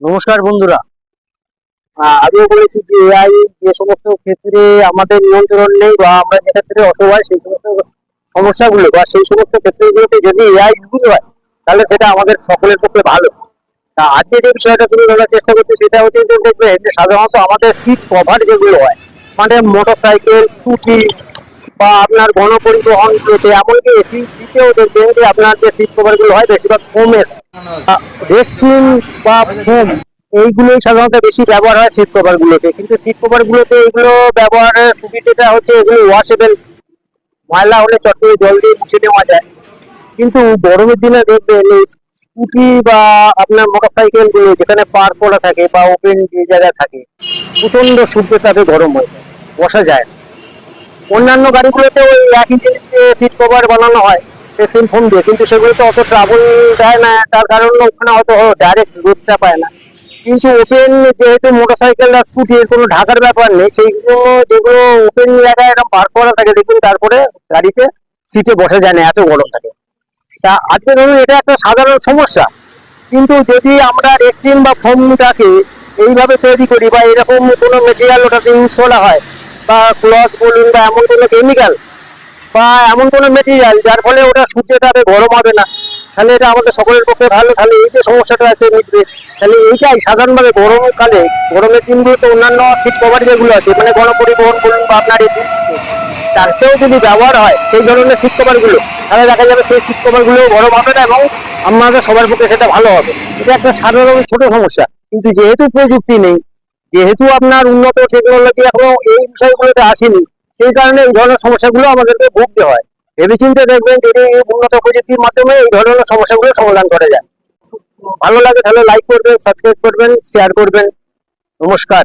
নমস্কার বন্ধুরা। আগেও বলেছি যে এআই যে সমস্ত ক্ষেত্রে আমাদের নিয়ন্ত্রণ নেই বা আমরা যে ক্ষেত্রে অসহায় সেই সমস্ত সমস্যাগুলো বা সেই সমস্ত ক্ষেত্রগুলোতে যদি এআই ইউজ হয়, তাহলে সেটা আমাদের সকলের পক্ষে ভালো। তা আজকে যে বিষয়টা তুলে ধরার চেষ্টা করছি, সেটা হচ্ছে যে দেখবেন যে সাধারণত আমাদের সিট কভার যেগুলো হয় মানে মোটর সাইকেল স্কুটি বা আপনার গণপরিবহনগুলোতে এমনকি এসি দিতেও দেখবেন যে আপনার যে সিট কভারগুলো হয়, বেশিরভাগ ফোমের রেসিন বা ফোম এইগুলোই সাধারণত বেশি ব্যবহার হয় সিট কভার গুলোতে। কিন্তু সিট কভার গুলোতে এগুলো ব্যবহারের সুবিধাটা হচ্ছে এগুলো ওয়াশেবল ময়লা হলে চট করে জল দিয়ে মুছে নেওয়া যায়। কিন্তু গরমের দিনে দেখবেন স্কুটি বা আপনার মোটর সাইকেলগুলো যেখানে পার করা থাকে বা ওপেন যে জায়গায় থাকে প্রচণ্ড সূর্যের তাপে গরম হয়ে বসা যায় অন্যান্য গাড়িগুলোতে ওই একই সিট কভার বানানো হয়। রেক্সিন ফোন দিয়ে, কিন্তু সেগুলো তো অত ট্রাভেল দেয় না, তার কারণ ওখানে হয়তো ডাইরেক্ট রোদটা পায় না। কিন্তু ওপেন যেহেতু মোটরসাইকেল আর এর কোনো ঢাকার ব্যাপার নেই, সেই জন্য যেগুলো ওপেন জায়গায় এরকম পার্ক করা থাকে, দেখুন তারপরে গাড়িতে সিটে বসা যায় না, এত গরম থাকে। তা আজকে ধরুন এটা একটা সাধারণ সমস্যা, কিন্তু যদি আমরা রেক্সিন বা ফোমটাকে এইভাবে তৈরি করি বা এরকম কোনো মেটেরিয়াল ওটাতে ইউজ করা হয়, বা ক্লথ বলুন বা এমন কোনো কেমিক্যাল বা এমন কোনো মেটেরিয়াল যার ফলে ওটা সূর্যের তাপে গরম হবে না। তাহলে এটা আমাদের সকলের পক্ষে ভালো। তাহলে এই যে সমস্যাটা আছে মিটবে, তাহলে এইটাই সাধারণভাবে গরমকালে গরমের দিনগুলোতে অন্যান্য শীত কভার যেগুলো আছে মানে গণপরিবহন বলুন বা আপনার এই তারকেও যদি ব্যবহার হয় সেই ধরনের শীত কভারগুলো, তাহলে দেখা যাবে সেই শীত কভারগুলো গরম হবে না এবং আমাদের সবার পক্ষে সেটা ভালো হবে। এটা একটা সাধারণ ছোট সমস্যা। কিন্তু যেহেতু প্রযুক্তি নেই, যেহেতু আপনার উন্নত টেকনোলজি এখনও এই বিষয়গুলোতে আসেনি সেই কারণে এই ধরনের সমস্যাগুলো আমাদেরকে ভুগতে হয়। ভেবেচিন্তে দেখবেন যদি উন্নত প্রযুক্তির মাধ্যমে এই ধরনের সমস্যাগুলো সমাধান করা যায়। ভালো লাগে তাহলে লাইক করবেন সাবস্ক্রাইব করবেন শেয়ার করবেন। নমস্কার।